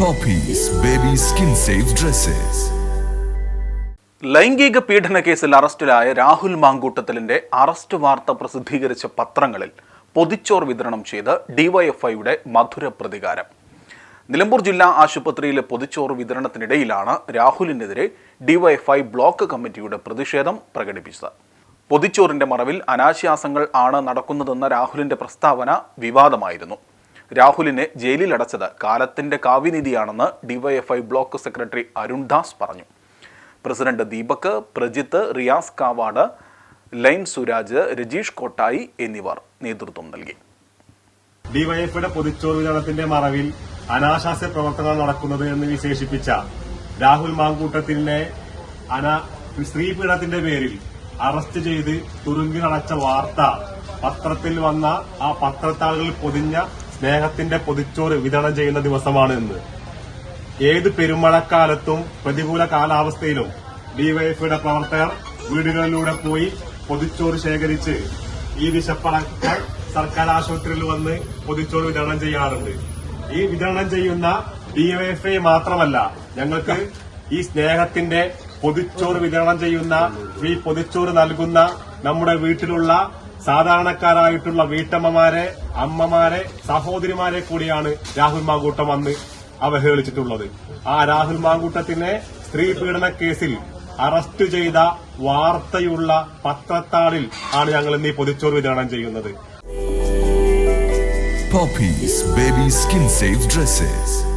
Poppies baby skin safe dresses ലൈംഗിക പീഡന കേസിൽ അറസ്റ്റിലായ രാഹുൽ മാങ്കൂട്ടത്തിലിന്റെ അറസ്റ്റ് വാർത്ത പ്രസിദ്ധീകരിച്ച പത്രങ്ങളിൽ പൊതിച്ചോർ വിതരണം ചെയ്ത് ഡിവൈഎഫ്ഐയുടെ മധുര പ്രതികാരം. നിലമ്പൂർ ജില്ലാ ആശുപത്രിയിലെ പൊതിച്ചോറ് വിതരണത്തിനിടയിലാണ് രാഹുലിനെതിരെ ഡിവൈഎഫ്ഐ ബ്ലോക്ക് കമ്മിറ്റിയുടെ പ്രതിഷേധം പ്രകടിപ്പിച്ചത്. പൊതിച്ചോറിന്റെ മറവിൽ അനാശാസങ്ങൾ ആണ് നടക്കുന്നതെന്ന രാഹുലിന്റെ പ്രസ്താവന വിവാദമായിരുന്നു. രാഹുലിനെ ജയിലിലടച്ചത് കാലത്തിന്റെ കാവ്യനിധിയാണെന്ന് ഡിവൈഎഫ്ഐ ബ്ലോക്ക് സെക്രട്ടറി അരുൺദാസ് പറഞ്ഞു. പ്രസിഡന്റ് ദീപക് പ്രജിത്ത് റിയാസ് കാവാട് ലൈൻ സുരാജ് രജീഷ് കോട്ടായി എന്നിവർ നേതൃത്വം നൽകി. ഡിവൈഎഫ്ഐയുടെ പൊതിച്ചോറ് വിതരണത്തിന്റെ മറവിൽ അനാശാസ്യ പ്രവർത്തനങ്ങൾ നടക്കുന്നത് എന്ന് വിശേഷിപ്പിച്ച രാഹുൽ മാങ്കൂട്ടത്തിനെ അനാ സ്ത്രീപീഡനത്തിന്റെ പേരിൽ അറസ്റ്റ് ചെയ്ത് തുരുങ്കിലടച്ച വാർത്ത പത്രത്തിൽ വന്ന ആ പത്രത്താളുകൾ പൊതിഞ്ഞ സ്നേഹത്തിന്റെ പൊതിച്ചോറ് വിതരണം ചെയ്യുന്ന ദിവസമാണ് ഇന്ന്. ഏത് പെരുമഴക്കാലത്തും പ്രതികൂല കാലാവസ്ഥയിലും ഡിവൈഎഫ്ഐയുടെ പ്രവർത്തകർ വീടുകളിലൂടെ പോയി പൊതിച്ചോറ് ശേഖരിച്ച് ഈ വിശപ്പണക്കൾ സർക്കാർ ആശുപത്രിയിൽ വന്ന് പൊതിച്ചോറ് വിതരണം ചെയ്യാറുണ്ട്. ഈ വിതരണം ചെയ്യുന്ന ഡിവൈഎഫ്ഐ മാത്രമല്ല ഞങ്ങൾക്ക് ഈ സ്നേഹത്തിന്റെ പൊതിച്ചോറ് വിതരണം ചെയ്യുന്ന ഈ പൊതിച്ചോറ് നൽകുന്ന നമ്മുടെ വീട്ടിലുള്ള സാധാരണക്കാരായിട്ടുള്ള വീട്ടമ്മമാരെ അമ്മമാരെ സഹോദരിമാരെ കൂടിയാണ് രാഹുൽ മാങ്കൂട്ടം അന്ന് അവഹേളിച്ചിട്ടുള്ളത് ആ രാഹുൽ മാങ്കൂട്ടത്തിനെ സ്ത്രീ പീഡന കേസിൽ അറസ്റ്റ് ചെയ്ത വാർത്തയുള്ള പത്രത്താളിൽ ആണ് ഞങ്ങൾ ഇന്ന് ഈ പൊതിച്ചോറ് വിതരണം ചെയ്യുന്നത് Poppies Baby Skin Safe Dresses.